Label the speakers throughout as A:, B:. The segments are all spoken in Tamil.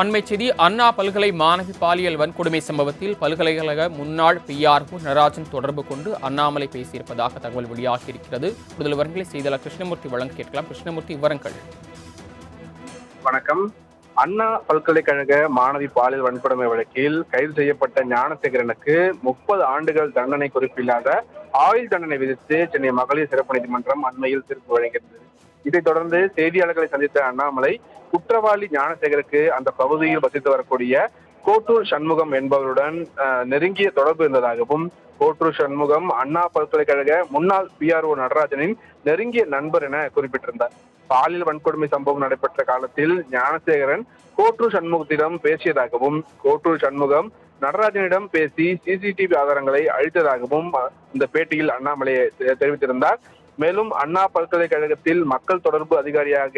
A: அண்மை செய்தி அண்ணா பல்கலை மாணவி பாலியல் வன்கொடுமை சம்பவத்தில் பல்கலைக்கழக முன்னாள் பிஆர்ஓ நடராஜன் தொடர்பு கொண்டு அண்ணாமலை பேசியிருப்பதாக தகவல் வெளியாகியிருக்கிறது. கூடுதல் விவரங்களை செய்தியாளர் கிருஷ்ணமூர்த்தி வழங்க கேட்கலாம். கிருஷ்ணமூர்த்தி விவரங்கள்.
B: வணக்கம். அண்ணா பல்கலைக்கழக மாணவி பாலியல் வன்கொடுமை வழக்கில் கைது செய்யப்பட்ட ஞானசேகரனுக்கு முப்பது ஆண்டுகள் தண்டனை குறிப்பில்லாத ஆயுள் தண்டனை விதித்து சென்னை மகளிர் சிறப்பு நீதிமன்றம் அண்மையில் தீர்ப்பு வழங்கியிருந்தது. இதைத் தொடர்ந்து செய்தியாளர்களை சந்தித்த அண்ணாமலை குற்றவாளி ஞானசேகருக்கு அந்த பகுதியில் வசித்து வரக்கூடிய கோட்டூர் சண்முகம் என்பவருடன் நெருங்கிய தொடர்பு இருந்ததாகவும் கோட்டூர் சண்முகம் அண்ணா பல்கலைக்கழக முன்னாள் பிஆர்ஓ நடராஜனின் நெருங்கிய நண்பர் என குறிப்பிட்டிருந்தார். பாலியல் வன்கொடுமை சம்பவம் நடைபெற்ற காலத்தில் ஞானசேகரன் கோட்டூர் சண்முகத்திடம் பேசியதாகவும் கோட்டூர் சண்முகம் நடராஜனிடம் பேசி சிசிடிவி ஆதாரங்களை அழித்ததாகவும் இந்த பேட்டியில் அண்ணாமலை தெ- தெரிவித்திருந்தார். மேலும் அண்ணா பல்கலைக்கழகத்தில் மக்கள் தொடர்பு அதிகாரியாக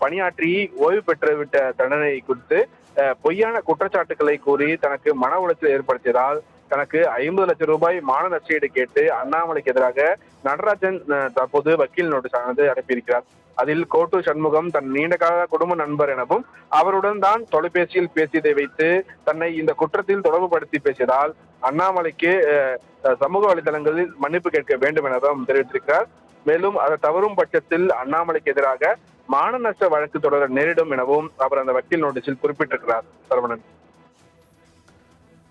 B: பணியாற்றி ஓய்வு பெற்றுவிட்ட தண்டனை குறித்து அஹ், பொய்யான குற்றச்சாட்டுகளை கூறி தனக்கு மன உளைச்சல் ஏற்படுத்தியதால் தனக்கு ஐம்பது லட்சம் ரூபாய் மான நஷ்டீடு கேட்டு அண்ணாமலைக்கு எதிராக நடராஜன் தற்போது வக்கீல் நோட்டீஸ் ஆனது அனுப்பியிருக்கிறார். அதில் கோட்டு சண்முகம் தன் நீண்டகால குடும்ப நண்பர் எனவும் அவருடன் தான் தொலைபேசியில் பேசியதை வைத்து தன்னை இந்த குற்றத்தில் தொடர்புபடுத்தி பேசியதால் அண்ணாமலைக்கு சமூக வலைதளங்களில் மன்னிப்பு கேட்க வேண்டும் எனவும் தெரிவித்திருக்கிறார். மேலும் அதை தவறும் பட்சத்தில் அண்ணாமலைக்கு எதிராக மான நஷ்ட வழக்கு தொடர நேரிடும் எனவும் அவர் அந்த வக்கீல் நோட்டீஸில் குறிப்பிட்டிருக்கிறார். சரவணன்.